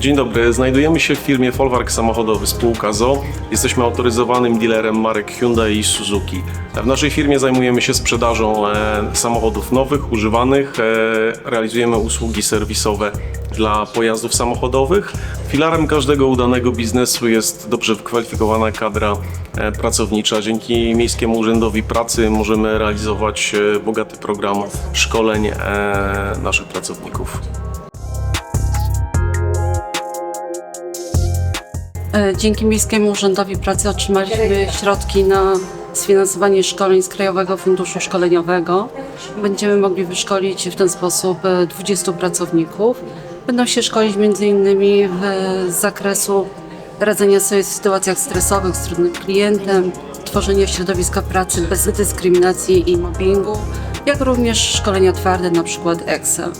Dzień dobry, znajdujemy się w firmie Folwark Samochodowy spółka ZO. Jesteśmy autoryzowanym dealerem marek Hyundai i Suzuki. W naszej firmie zajmujemy się sprzedażą e, samochodów nowych, używanych. E, realizujemy usługi serwisowe dla pojazdów samochodowych. Filarem każdego udanego biznesu jest dobrze wykwalifikowana kadra e, pracownicza. Dzięki Miejskiemu Urzędowi Pracy możemy realizować bogaty program szkoleń naszych pracowników. Dzięki Miejskiemu Urzędowi Pracy otrzymaliśmy środki na sfinansowanie szkoleń z Krajowego Funduszu Szkoleniowego. Będziemy mogli wyszkolić w ten sposób e, 20 pracowników. Będą się szkolić m.in. w- z zakresu radzenia sobie w sytuacjach stresowych z trudnym klientem, tworzenia środowiska pracy bez dyskryminacji i mobbingu, jak również szkolenia twarde, przykład Excel.